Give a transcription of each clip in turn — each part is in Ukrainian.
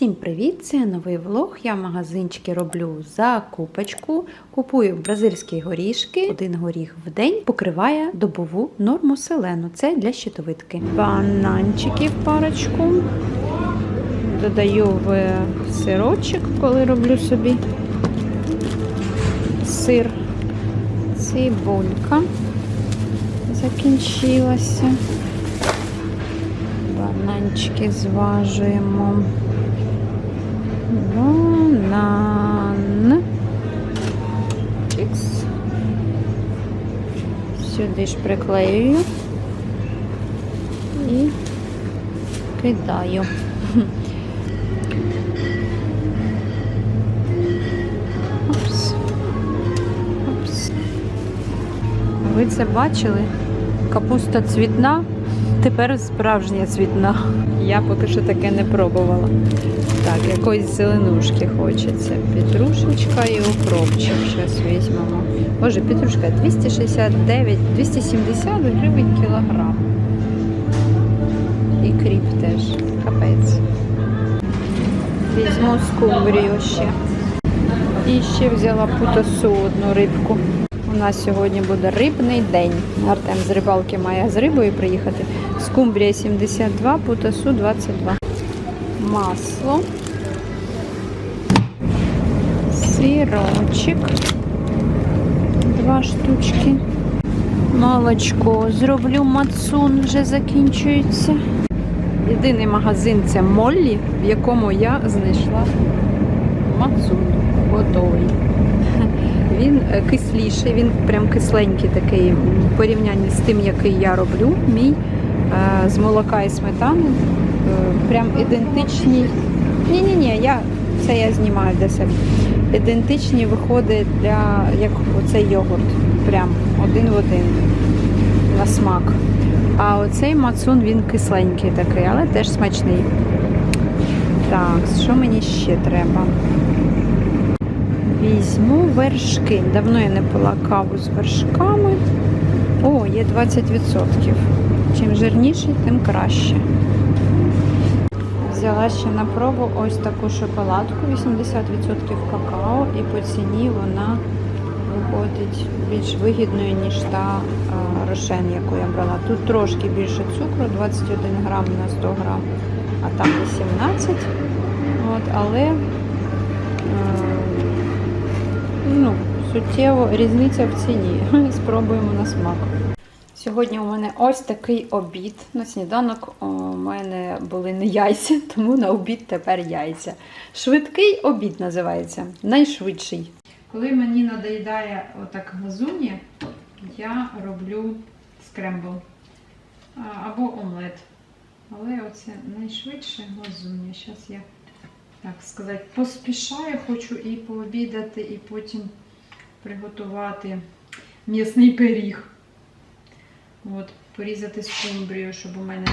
Всім привіт! Це новий влог. Я в магазинчики роблю закупочку. Купую бразильські горішки. Один горіх в день покриває добову норму селену. Це для щитовидки. Бананчиків парочку. Додаю в сирочок, коли роблю собі сир. Цибулька закінчилася. Бананчики зважуємо. Банан. Чикс. Сюди ж приклеюю і кидаю. Опс. Опс. Ви це бачили? Капуста цвітна, тепер справжня цвітна. Я поки що таке не пробувала. Так, якоїсь зеленушки хочеться. Петрушечка і укропчик. Зараз візьмемо. Боже, петрушка 269, 270 гривень кілограм. І кріп теж. Капець. Візьму скумбрію ще. І ще взяла путасу одну рибку. У нас сьогодні буде рибний день. Артем з рибалки має з рибою приїхати. Скумбрія 72, путасу 22. Масло. Сирочок. Два штучки. Молочко. Зроблю мацун, вже закінчується. Єдиний магазин це Моллі, в якому я знайшла мацун готовий. Він е, кисліший, він прям кисленький такий в порівнянні з тим, який я роблю. Мій з молока і сметани. Е, Прям ідентичні. Ні-ні-ні, я, це я знімаю для себе. Ідентичні виходить для як оцей йогурт. Прям один в один на смак. А оцей мацун він кисленький такий, але теж смачний. Так, що мені ще треба? Візьму вершки. Давно я не пила каву з вершками. О, є 20%. Чим жирніший, тим краще. Взяла ще на пробу ось таку шоколадку, 80% какао, і по ціні вона виходить більш вигідною, ніж та а, рошен, яку я брала. Тут трошки більше цукру, 21 грам на 100 грам, а там 18. От, але е, ну, суттєво різниця в ціні. Спробуємо на смак. Сьогодні у мене ось такий обід. На сніданок у мене були не яйця, тому на обід тепер яйця. Швидкий обід називається. Найшвидший. Коли мені надоїдає отак глазуні, я роблю скрембл або омлет. Але оце найшвидше глазуня. Зараз я, так сказати, поспішаю, хочу і пообідати, і потім приготувати м'ясний пиріг. От, порізати скумбрію, щоб у мене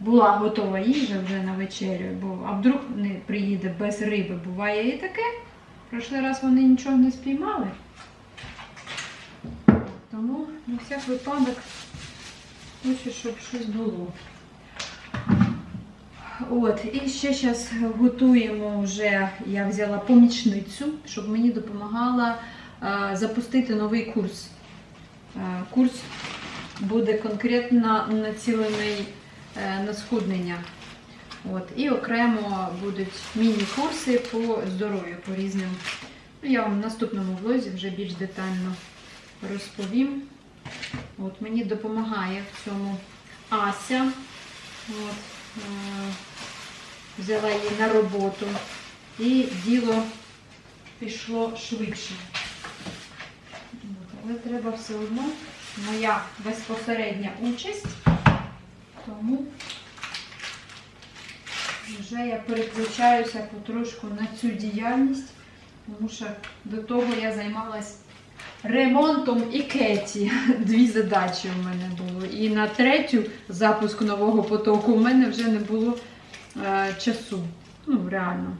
була готова їжа вже на вечерю. Бо, а вдруг не приїде без риби. Буває і таке. Прошлий раз вони нічого не спіймали. Тому на всяк випадок хочу, щоб щось було. От, і ще зараз готуємо вже, я взяла помічницю, щоб мені допомагала запустити новий курс. Е, курс буде конкретно націлений е, на схуднення. От, і окремо будуть міні-курси по здоров'ю, по різним. Ну, я вам в наступному влозі вже більш детально розповім. От, мені допомагає в цьому Ася. От, е, взяла її на роботу. І діло пішло швидше. Але треба все одно моя безпосередня участь, тому вже я переключаюся потрошку на цю діяльність, тому що до того я займалась ремонтом і кеті. Дві задачі у мене було. І на третю запуск нового потоку у мене вже не було е, часу. Ну, реально.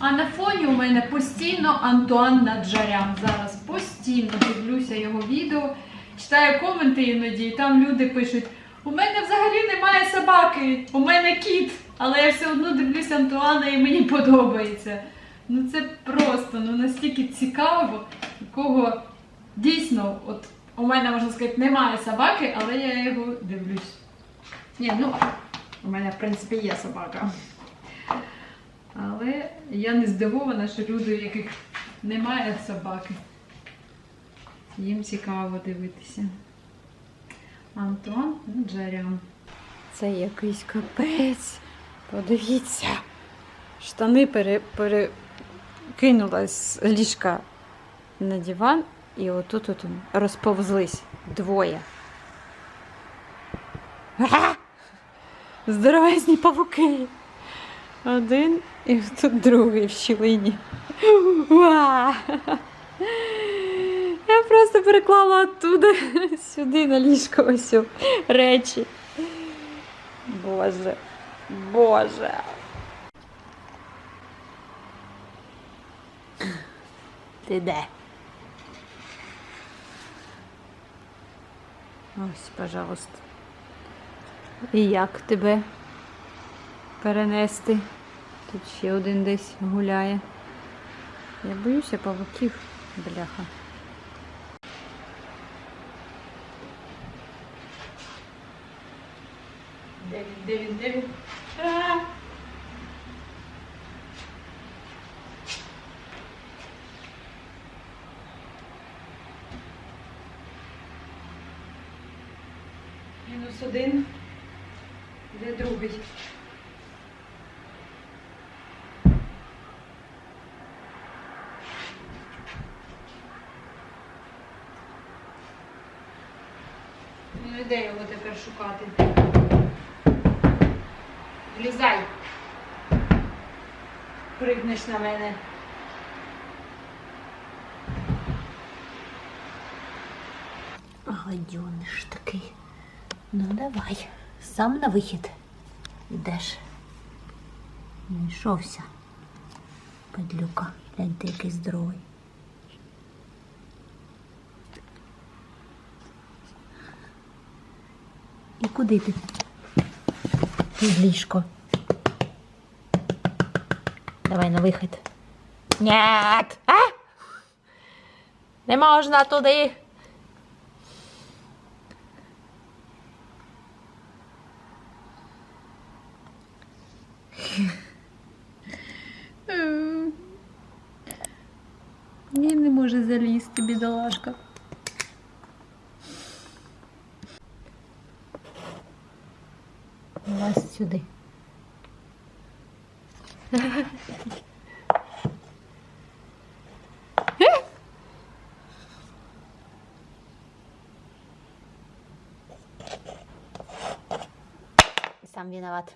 А на фоні у мене постійно Антуан Наджарян. Зараз постійно дивлюся його відео, читаю коменти іноді, і там люди пишуть: у мене взагалі немає собаки, у мене кіт. Але я все одно дивлюся Антуана і мені подобається. Ну це просто ну настільки цікаво, у кого дійсно, от у мене можна сказати, немає собаки, але я його дивлюсь. Ні, ну у мене в принципі є собака. Але я не здивована, що люди, у яких немає собаки, їм цікаво дивитися. Антон Джарян. Це якийсь капець. Подивіться. Штани пере, з ліжка на диван, і отут от розповзлись двоє. Здоровезні павуки. Один і тут другий в щілині. Я просто переклала оттуда сюди на ліжко ось речі. Боже, Боже. Ти де? Ось, пожалуйста. І як тебе перенести? Тут ще один десь гуляє. Я боюся павуків, бляха. Де він, де він, де він? Мінус один. Де другий? Де його тепер шукати? Влізай. Пригнеш на мене. Гадюниш такий. Ну давай, сам на вихід. Йдеш. Знайшовся. Падлюка, глянь ти який здоровий. І куди ти? Під ліжко. Давай на вихід. Нят! А? Не можна туди. Він не може залізти, бідолашка. Лазь сюди. Сам виноват.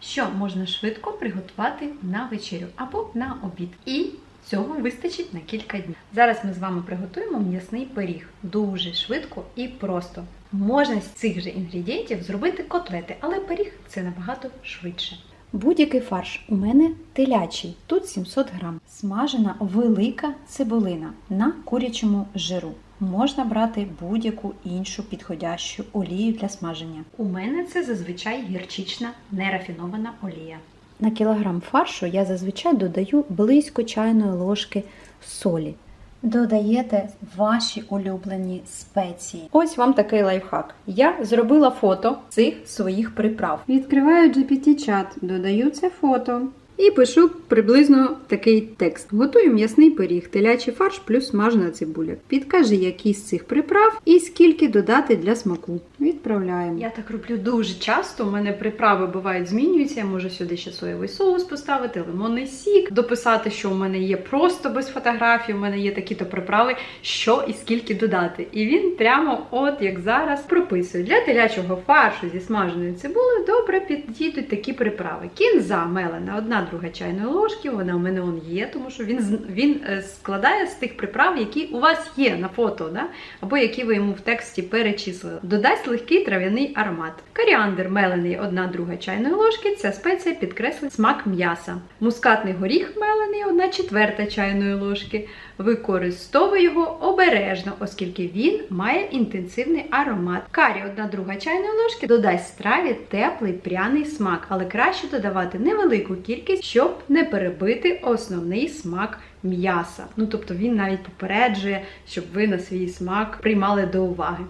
Що можна швидко приготувати на вечерю або на обід. І цього вистачить на кілька днів. Зараз ми з вами приготуємо м'ясний пиріг. Дуже швидко і просто. Можна з цих же інгредієнтів зробити котлети, але пиріг це набагато швидше. Будь-який фарш у мене телячий, тут 700 грам. Смажена велика цибулина на курячому жиру. Можна брати будь-яку іншу підходящу олію для смаження. У мене це зазвичай гірчична нерафінована олія. На кілограм фаршу я зазвичай додаю близько чайної ложки солі. Додаєте ваші улюблені спеції. Ось вам такий лайфхак. Я зробила фото цих своїх приправ. Відкриваю GPT-чат, додаю це фото. І пишу приблизно такий текст: готую м'ясний пиріг, телячий фарш плюс смажена цибуля. Підкажи, які з цих приправ і скільки додати для смаку. Відправляємо. Я так роблю дуже часто. У мене приправи бувають змінюються. Я можу сюди ще соєвий соус поставити, лимонний сік, дописати, що у мене є просто без фотографій. У мене є такі-то приправи, що і скільки додати. І він прямо, от як зараз, прописує для телячого фаршу зі смаженою цибулею. Добре підійдуть такі приправи. Кінза мелена, одна друга чайної ложки. Вона у мене он є, тому що він, він е, складає з тих приправ, які у вас є на фото, да? або які ви йому в тексті перечислили. Додасть легкий трав'яний аромат. Коріандр мелений 1 друга чайної ложки. Ця спеція підкреслить смак м'яса. Мускатний горіх мелений 1 четверта чайної ложки. Використовуй його обережно, оскільки він має інтенсивний аромат. Карі 1 друга чайної ложки додасть страві теплий пряний смак, але краще додавати невелику кількість, щоб не перебити основний смак м'яса. Ну тобто він навіть попереджує, щоб ви на свій смак приймали до уваги.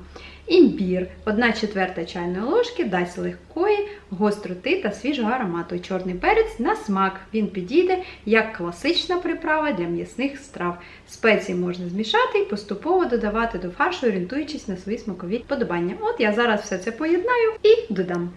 Імбір 1 четверта чайної ложки дасть легкої гостроти та свіжого аромату. Чорний перець на смак. Він підійде як класична приправа для м'ясних страв. Спеції можна змішати і поступово додавати до фаршу, орієнтуючись на свої смакові подобання. От я зараз все це поєднаю і додам.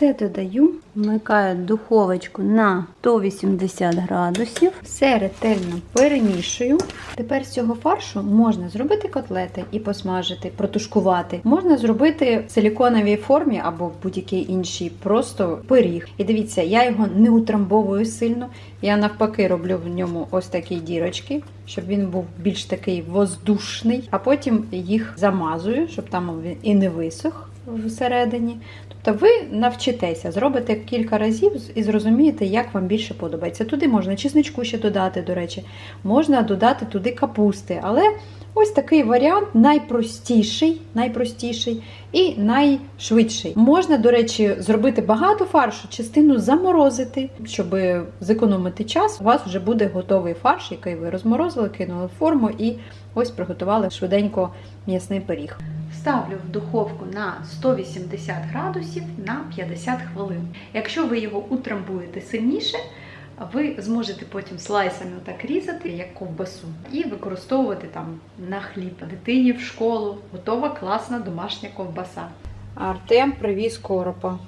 Все додаю, вмикаю духовочку на 180 градусів. Все ретельно перемішую. Тепер з цього фаршу можна зробити котлети і посмажити, протушкувати. Можна зробити в силіконовій формі або в будь-якій іншій, просто пиріг. І дивіться, я його не утрамбовую сильно. Я навпаки роблю в ньому ось такі дірочки, щоб він був більш такий воздушний, а потім їх замазую, щоб там він і не висох всередині. Тобто ви навчитеся, зробите кілька разів і зрозумієте, як вам більше подобається. Туди можна чесничку ще додати, до речі, можна додати туди капусти. Але ось такий варіант найпростіший, найпростіший і найшвидший. Можна, до речі, зробити багато фаршу, частину заморозити, щоб зекономити час. У вас вже буде готовий фарш, який ви розморозили, кинули в форму і ось приготували швиденько м'ясний пиріг. Ставлю в духовку на 180 градусів на 50 хвилин. Якщо ви його утрамбуєте сильніше, ви зможете потім слайсами так різати, як ковбасу, і використовувати там на хліб дитині в школу. Готова класна домашня ковбаса. Артем привіз коропа.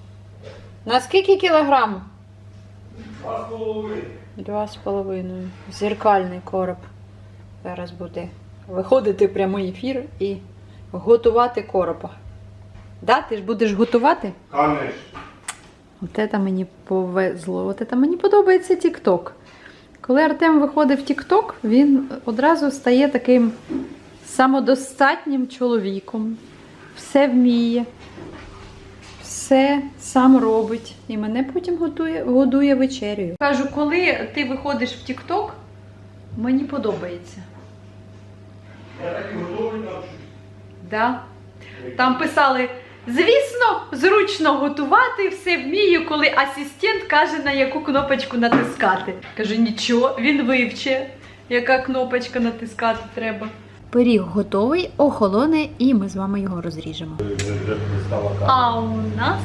На скільки кілограм? Два з половиною. Зеркальний короб. Зараз буде виходити прямий ефір і готувати коропа. Да, ти ж будеш готувати? Конечно. От це мені повезло. От це мені подобається TikTok. Коли Артем виходить в TikTok, він одразу стає таким самодостатнім чоловіком. Все вміє, все сам робить. І мене потім готує, годує вечерю. Кажу, коли ти виходиш в TikTok, мені подобається. Я так і готовий навчусь. Да. Там писали: звісно, зручно готувати, все вмію, коли асистент каже, на яку кнопочку натискати. Кажу, нічого, він вивче, яка кнопочка натискати треба. Пиріг готовий, охолоне, і ми з вами його розріжемо. А у нас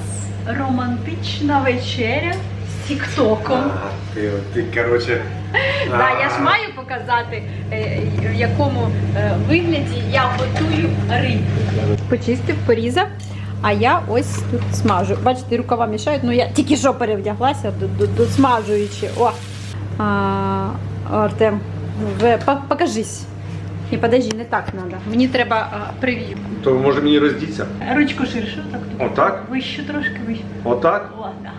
романтична вечеря з тіктоком. А, ти, ти, короче. Да, я ж маю показати, е, в якому е, вигляді я готую рибу. Почистив, порізав, а я ось тут смажу. Бачите, рукава мішають, ну я тільки що перевдяглася, до- до- досмажуючи. О! А, Артем, в, покажись. Ні, подожди, не так треба. Мені треба а, привів. То може мені роздіться? Ручку ширшу, так тут. Отак? Вище трошки вище. Отак? О, да.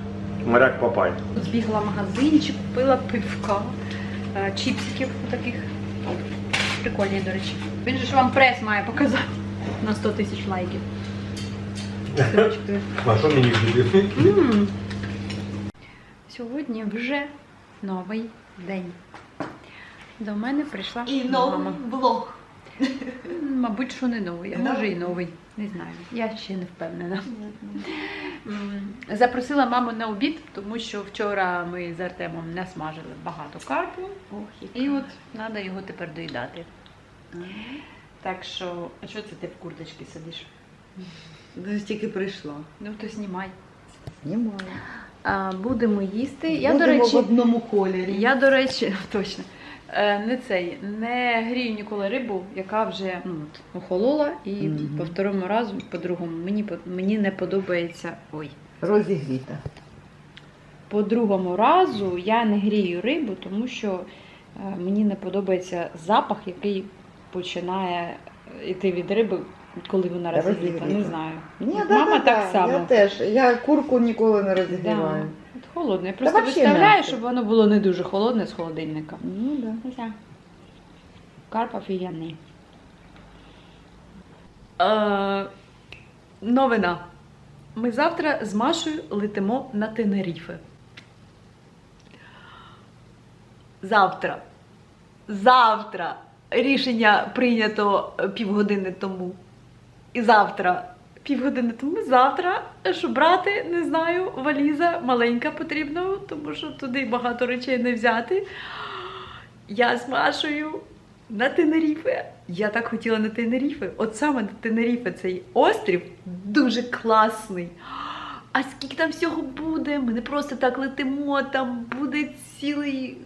Моряк Папай. Збігла в магазинчик, купила пивка, чіпсиків таких. Прикольний, до речі. Він же ж вам прес має показати на 100 тисяч лайків. А що мені буде? м. Сьогодні вже новий день. До мене прийшла І мама. новий влог. Мабуть, що не новий, а може і новий. Не знаю. Я ще не впевнена. Запросила маму на обід, тому що вчора ми з Артемом насмажили багато карпу, Ох, і от треба його тепер доїдати. Так що, а що це ти в курточці сидиш? Ну, тільки прийшла. Ну то знімай. Знімаю. Будемо їсти. Я, Будемо до речі, в одному кольорі. я, до речі, точно. Е, Не цей, не грію ніколи рибу, яка вже ну, от, охолола, і Мгм. по второму разу, по-другому, мені, по- мені не подобається. Ой. Розігріта. По другому разу я не грію рибу, тому що е, мені не подобається запах, який починає йти від риби, коли вона розігріта. Не знаю. Ні, да, Мама да, так да, само. Я теж. Я курку ніколи не Да. розігріваю. Холодне. Я просто вообще виставляю, щоб воно було не дуже холодне з холодильника. Ну да. Ося. Карп офігенний. Е, новина. Ми завтра з Машою летимо на Тенеріфе. Завтра. Завтра. Рішення прийнято півгодини тому. І завтра. Півгодини тому, завтра, що брати, не знаю, валіза маленька потрібна, тому що туди багато речей не взяти. Я з Машею на Тенеріфе. Я так хотіла на Тенеріфе. От саме на Тенеріфе цей острів дуже класний. А скільки там всього буде? Ми не просто так летимо, там буде цілий